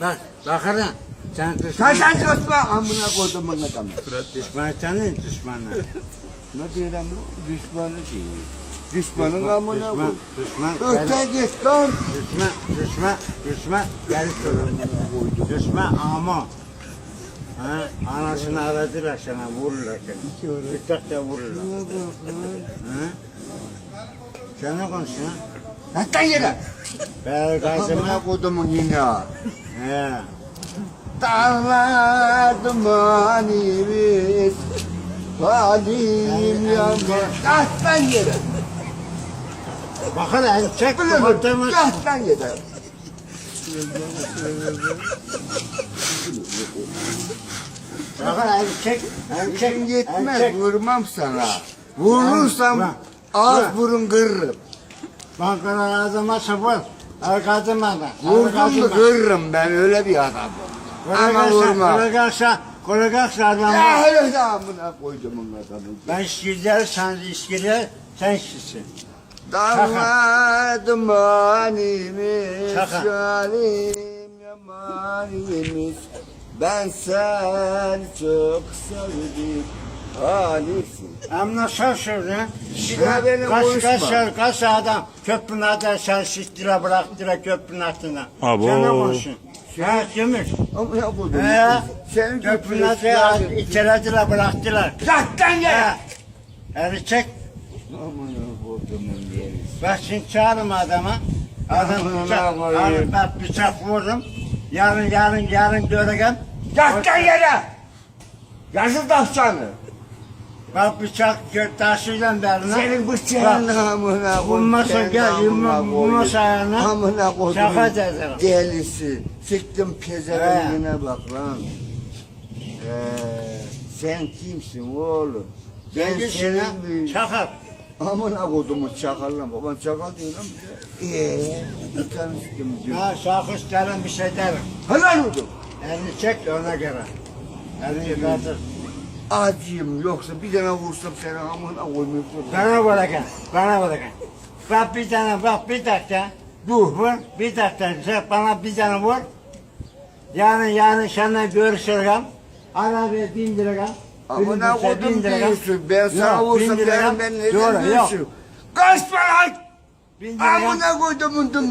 Bak, bakarım. Sen düşman. sen götme amına kodumun adamı. Düşman senin düşmanı. Ne diyor lan bu? Düşmanı değil. Düşmanın amına Düşman, koy. düşman, Öte lan. düşman, düşman, düşman, gel sorun. Düşman ama. Ha, anasını aradılar sana, vururlar seni. Bıçakla vururlar. Ha? Sen ne konuşuyorsun? Hatta yere. Amına kodumun yine. He. Dağlar dumanimiz. Halim yanmaz. Kalk lan yere. Bak hele el çek. Kalk lan yere. Bak hele el çek. El çek. Gücün el yetmez çek. vurmam sana. Vurursam ağız burun kırırım. Bankana ağzıma sıfır. El kazıma da. Vurdum mu kırırım ben öyle bir adamım. Ama vurma. Kolegaksa, kolegaksa Ya adamlar. öyle de amına koydum onun adamı. Ben işgirler, sen işgirler, sen işçisin. Dağlar dumanimiz, şalim yamanimiz. Ben seni çok sevdim, halisin. Ama sen söyle. Bir daha benimle kaç, konuşma. kaç, kaç, kaç adam sen şiştire bıraktılar köprünün altına. Abo. Sen ne konuşuyorsun? Ha, kimmiş? Amına koydum. He? Senin Köprünün altına içerediler bıraktılar. Zaten ya. Ha. Eli çek. Amına koydumun yeri. Bak şimdi çağırma adama. Adam Aman bıçak, Allah'ım. bak bıçak vurdum. Yarın yarın yarın döneceğim. Zaten yere. Yazı tavşanı. Bak bıçak taşıyacağım derine. Senin bıçağın amına. Vurmasa Senin gel, yumma- vurmasa ayağına. Amına koydum. Şaka dedim. Delisi. Siktim pezevenkine bak lan. Ee, sen kimsin oğlum? Ben senin bir... Çakal. Amına kodumun çakal lan. Baban çakal diyor lan bize. Eee? Bir sikim diyor. Ha şahıs derim bir şey derim. Helal olsun. Elini çek de ona göre. Elini kaldır. Acıyım yoksa bir tane vursam seni amına koymuyor. Bana bırakın. Bana bırakın. Bak bir tane bak bir dakika. Dur. Vur bir dakika. Sen bana bir tane vur. Yarın yarın seninle görüşeceğim. Arabaya bindireceğim. Amına bindireceğim. diyorsun. Ben sana vursam ben neden yok. diyorsun? Lan! Bindireceğim. Amına kodumun dumu.